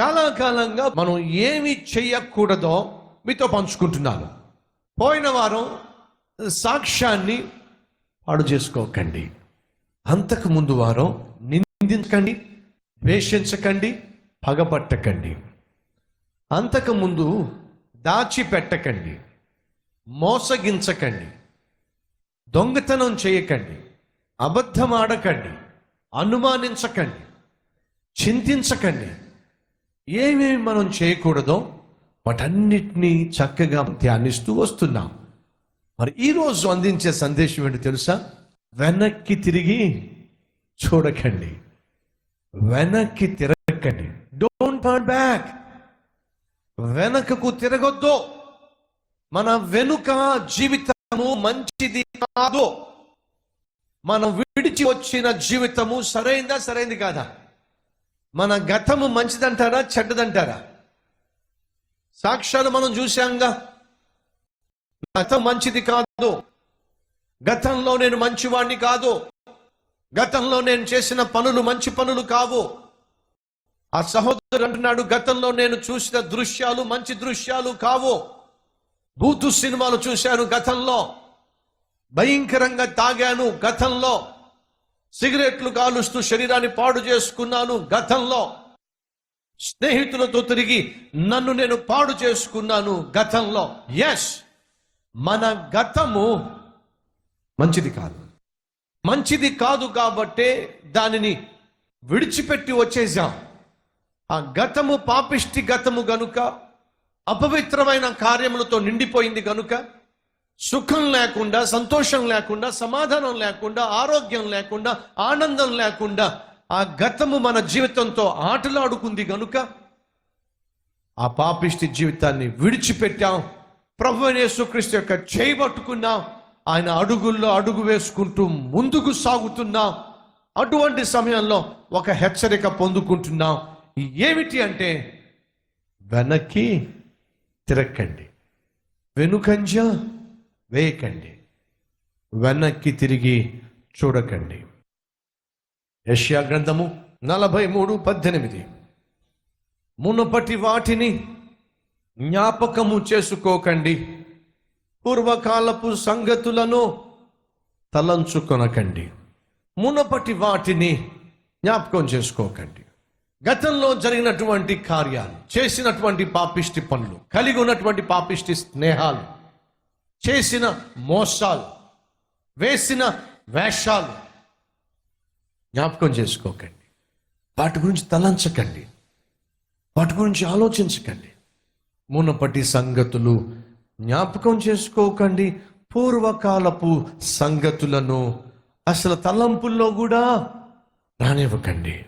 చాలా కాలంగా మనం ఏమి చేయకూడదో మీతో పంచుకుంటున్నాను. పోయిన వారం సాక్ష్యాన్ని పాడు చేసుకోకండి. అంతకు ముందు వారం నిందించకండి ద్వేషించకండి పగపట్టకండి అంతకు ముందు దాచిపెట్టకండి మోసగించకండి దొంగతనం చేయకండి అబద్ధమాడకండి అనుమానించకండి చింతించకండి. ఏమేమి మనం చేయకూడదో వాటన్నిటినీ చక్కగా ధ్యానిస్తూ వస్తున్నాం. మరి ఈరోజు అందించే సందేశం ఏంటి తెలుసా? వెనక్కి తిరిగి చూడకండి. వెనక్కి తిరగకండి. డోంట్ టర్న్ బ్యాక్ వెనకకు తిరగొద్దు. మన వెనుక జీవితము మంచిది కాదు. మనం విడిచి వచ్చిన జీవితము సరైందా సరైంది కాదా? మన గతము మంచిదంటారా చెడ్డదంటారా? సాక్ష్యాలు మనం చూశాంగా. గతం మంచిది కాదు. గతంలో నేను మంచివాణ్ణి కాదు. గతంలో నేను చేసిన పనులు మంచి పనులు కావు. ఆ సహోదరుడు అంటున్నాడు గతంలో నేను చూసిన దృశ్యాలు మంచి దృశ్యాలు కావు. బూతు సినిమాలు చూశాను గతంలో. భయంకరంగా తాగాను గతంలో. సిగరెట్లు కాలుస్తూ శరీరాన్ని పాడు చేసుకున్నాను గతంలో. స్నేహితులతో తిరిగి నన్ను నేను పాడు చేసుకున్నాను గతంలో. ఎస్ మన గతము మంచిది కాదు. మంచిది కాదు కాబట్టే దానిని విడిచిపెట్టి వచ్చేసాం. ఆ గతము పాపిష్టి గతము గనుక అపవిత్రమైన కార్యములతో నిండిపోయింది గనుక సుఖం లేకుండా సంతోషం లేకుండా సమాధానం లేకుండా ఆరోగ్యం లేకుండా ఆనందం లేకుండా ఆ గతము మన జీవితంతో ఆటలాడుకుంది గనుక ఆ పాపిష్టి జీవితాన్ని విడిచిపెట్టాం. ప్రభు యేసుక్రీస్తు యొక్క చేయి పట్టుకున్నాం. ఆయన అడుగుల్లో అడుగు వేసుకుంటూ ముందుకు సాగుతున్నాం. అటువంటి సమయంలో ఒక హెచ్చరిక పొందుకుంటున్నాం. ఏమిటి అంటే వెనక్కి తిరక్కండి. వెనుకంజ వేయకండి. వెనక్కి తిరిగి చూడకండి. యష్యా గ్రంథము నలభై మూడు పద్దెనిమిది. మునుపటి వాటిని జ్ఞాపకము చేసుకోకండి. పూర్వకాలపు సంగతులను తలంచుకొనకండి. మునపటి వాటిని జ్ఞాపకం చేసుకోకండి. గతంలో జరిగినటువంటి కార్యాలు చేసినటువంటి పాపిష్టి పనులు కలిగి ఉన్నటువంటి పాపిష్టి స్నేహాలు చేసిన మోసాలు వేసిన వేషాలు జ్ఞాపకం చేసుకోకండి. వాటి గురించి తలంచకండి. వాటి గురించి ఆలోచించకండి. మునపటి సంగతులు జ్ఞాపకం చేసుకోకండి. పూర్వకాలపు సంగతులను అసలు తలంపుల్లో కూడా రానివ్వకండి.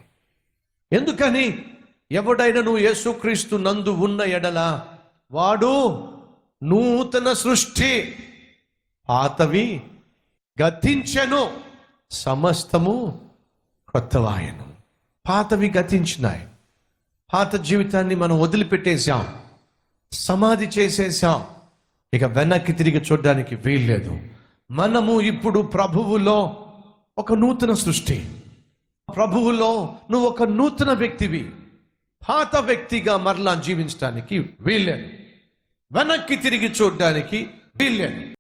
ఎందుకని? ఎవడైనను యేసుక్రీస్తు నందు ఉన్న ఎడల వాడు నూతన సృష్టి పాతవి గతించెను సమస్తము కొత్తవాయను పాతవి గతించినాయి. పాత జీవితాన్ని మనం వదిలిపెట్టేశాం. సమాధి చేసేసాం ఇక వెనక్కి తిరిగి చూడడానికి వీల్లేదు. మనము ఇప్పుడు ప్రభువులో ఒక నూతన సృష్టి. ప్రభువులో నువ్వు ఒక నూతన వ్యక్తివి. పాత వ్యక్తిగా మరలా జీవించడానికి వీల్లేదు. వెనక్కి తిరిగి చూడడానికి వీల్లేదు.